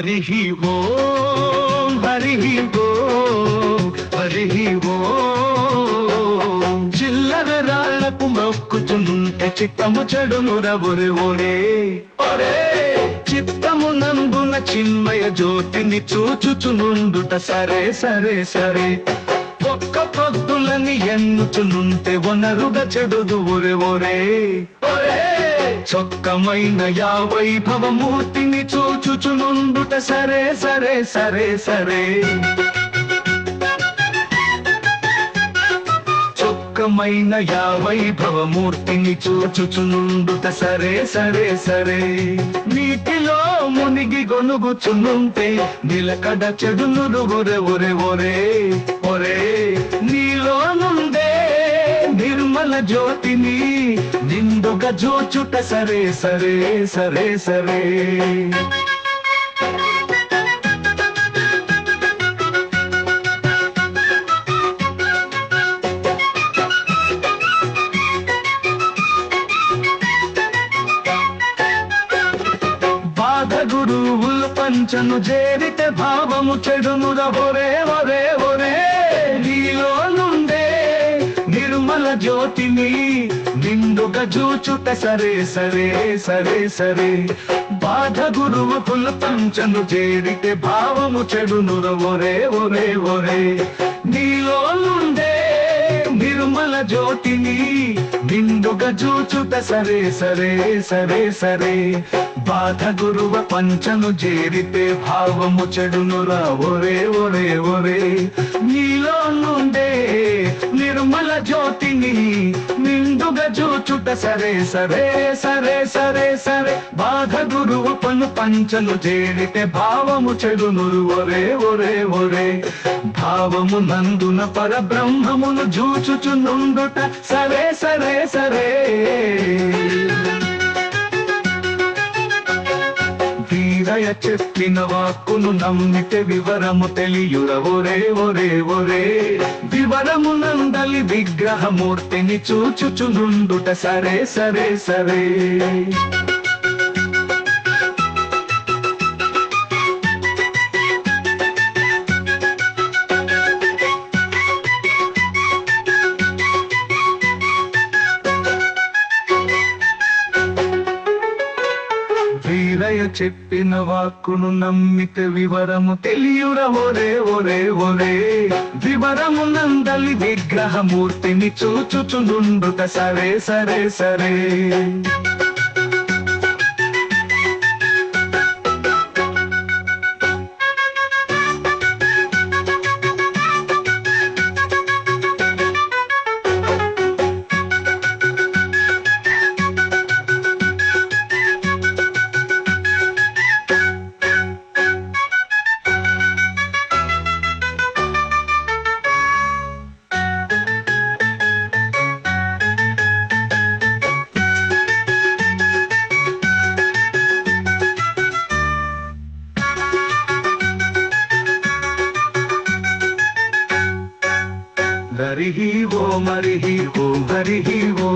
హరి ఓం హరి ఓం హరి ఓం చిల్లర రాళ్ళకు మొక్కుచుంటే చిత్తము చెడును రవురి ఒరే ఒరే చిత్తము నందున చిన్మయ జ్యోతిని చూచుచునుండుట సరే సరే సరే ఒక్క పొద్దులని ఎన్నుచునుంటే వనరుగా చెడుదు ఒరే ఒరే. చొక్కమైన యా వైభవమూర్తిని చూచుచునుండుట సరే సరే సరే సరే. చొక్కమైన యా వైభవమూర్తిని చూచుచునుండుట సరే సరే సరే. నీటిలో మునిగి గొనుగుచునుంటే నిలకడ చెడును ఒరే ఒరే ఒరే ఒరే. నీలో నుండే నిర్మల జ్యోతిని నిండుగా జోచుట సరే సరే సరే సరే. బాధ గురువులు పంచను చేరితే భావము చెడును ఒరే జ్యోతిని నిండుగా జూచుట సరే సరే సరే సరే. బాధ గురువులు పంచను చేరితే భావము చెడును ఒరే ఒరే ఒరే. నీలో నుండే నిర్మల జ్యోతిని నిండుగా జూచుట సరే సరే సరే సరే. బాధ గురువ పంచను చేరితే భావము చెడునురా ఒరే ఒరే ఒరే. నీలో నుండే నిర్మల జ్యోతి నిండుగా జూచుట సరే సరే సరే సరే సరే. బాధ గురువు పను పంచను చేరితే భావము చెడు ఒరే ఒరే ఒరే. భావము నందున పరబ్రహ్మమును జూచుచునుండుట. సరే సరే సరే. చెప్పిన వాక్కును నమ్మితే వివరము తెలియుర. ఒరే ఒరే ఒరే. వివరము నందలి విగ్రహమూర్తిని చూచుచునుండుట సరే సరే సరే. చెప్పిన వాక్కును నమ్మితే వివరము తెలియుర. ఒరే ఒరే ఒరే వివరము నందలి విగ్రహమూర్తిని చూచుచునుండుట సరే సరే సరే. హరి ఓ మరి ఓ హరి ఓ